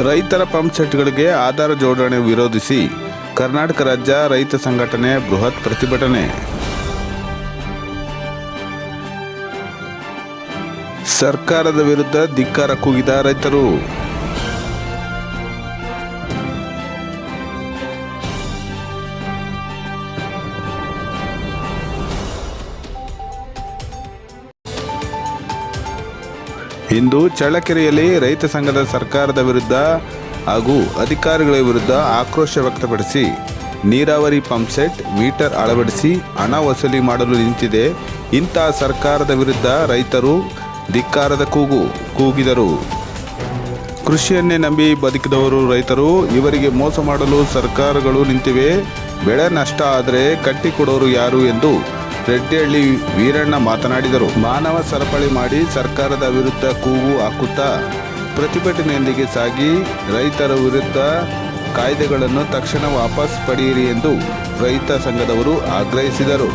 ರೈತರ ಪಂಪ್ ಸೆಟ್ಗಳಿಗೆ ಆಧಾರ ಜೋಡಣೆ ವಿರೋಧಿಸಿ ಕರ್ನಾಟಕ ರಾಜ್ಯ ರೈತ ಸಂಘಟನೆ ಬೃಹತ್ ಪ್ರತಿಭಟನೆ. ಸರ್ಕಾರದ ವಿರುದ್ಧ ಧಿಕ್ಕಾರ ಕೂಗಿದ ರೈತರು. ಇಂದು ಚಳ್ಳಕೆರೆಯಲ್ಲಿ ರೈತ ಸಂಘದ ಸರ್ಕಾರದ ವಿರುದ್ಧ ಹಾಗೂ ಅಧಿಕಾರಿಗಳ ವಿರುದ್ಧ ಆಕ್ರೋಶ ವ್ಯಕ್ತಪಡಿಸಿ ನೀರಾವರಿ ಪಂಪ್ಸೆಟ್ ಮೀಟರ್ ಅಳವಡಿಸಿ ಹಣ ವಸೂಲಿ ಮಾಡಲು ನಿಂತಿದೆ. ಇಂಥ ಸರ್ಕಾರದ ವಿರುದ್ಧ ರೈತರು ಧಿಕ್ಕಾರದ ಕೂಗು ಕೂಗಿದರು. ಕೃಷಿಯನ್ನೇ ನಂಬಿ ಬದುಕಿದವರು ರೈತರು, ಇವರಿಗೆ ಮೋಸ ಮಾಡಲು ಸರ್ಕಾರಗಳು ನಿಂತಿವೆ. ಬೆಳೆ ನಷ್ಟ ಆದರೆ ಕಟ್ಟಿಕೊಡೋರು ಯಾರು ಎಂದು ರೆಡ್ಡಿಹಳ್ಳಿ ವೀರಣ್ಣ ಮಾತನಾಡಿದರು. ಮಾನವ ಸರಪಳಿ ಮಾಡಿ ಸರ್ಕಾರದ ವಿರುದ್ಧ ಕೂಗು ಹಾಕುತ್ತಾ ಪ್ರತಿಭಟನೆಯೊಂದಿಗೆ ಸಾಗಿ ರೈತರ ವಿರುದ್ಧ ಕಾಯ್ದೆಗಳನ್ನು ತಕ್ಷಣ ವಾಪಸ್ ಪಡೆಯಿರಿ ಎಂದು ರೈತ ಸಂಘದವರು ಆಗ್ರಹಿಸಿದರು.